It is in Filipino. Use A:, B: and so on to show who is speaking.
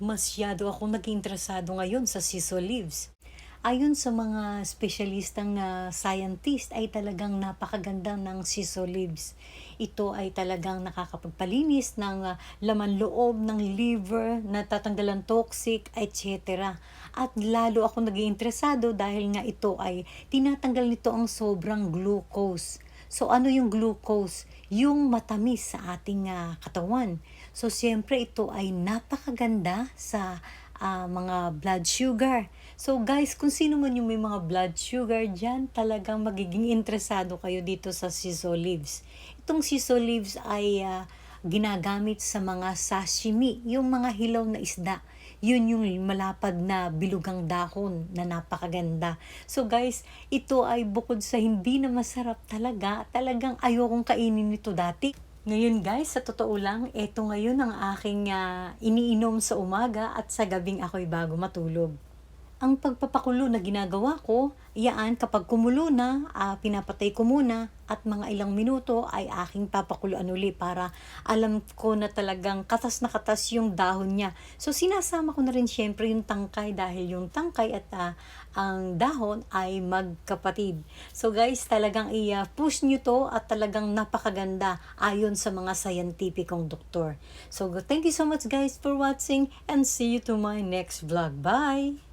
A: masyado ako naging interesado ngayon sa sisal leaves. Ayon sa mga espesyalistang uh, scientist ay talagang napakaganda ng sisal leaves. Ito ay talagang nakakapagpalinis ng uh, laman loob, ng liver, natatanggalan toxic, etc. At lalo ako naging interesado dahil nga ito ay tinatanggal nito ang sobrang glucose. So ano yung glucose? Yung matamis sa ating uh, katawan. So siyempre ito ay napakaganda sa uh, mga blood sugar. So guys, kung sino man yung may mga blood sugar dyan, talagang magiging interesado kayo dito sa siso leaves. Itong siso leaves ay uh, ginagamit sa mga sashimi, yung mga hilaw na isda. Yun yung malapad na bilugang dahon na napakaganda. So guys, ito ay bukod sa hindi na masarap talaga, talagang ayokong kainin nito dati. Ngayon guys, sa totoo lang, ito ngayon ang aking uh, iniinom sa umaga at sa gabing ako'y bago matulog. Ang pagpapakulo na ginagawa ko, iyaan kapag kumulo na, uh, pinapatay ko muna at mga ilang minuto ay aking papakuluan uli para alam ko na talagang katas na katas yung dahon niya. So sinasama ko na rin syempre yung tangkay dahil yung tangkay at uh, ang dahon ay magkapatid. So guys, talagang i-push nyo to at talagang napakaganda ayon sa mga scientificong doktor. So thank you so much guys for watching and see you to my next vlog. Bye!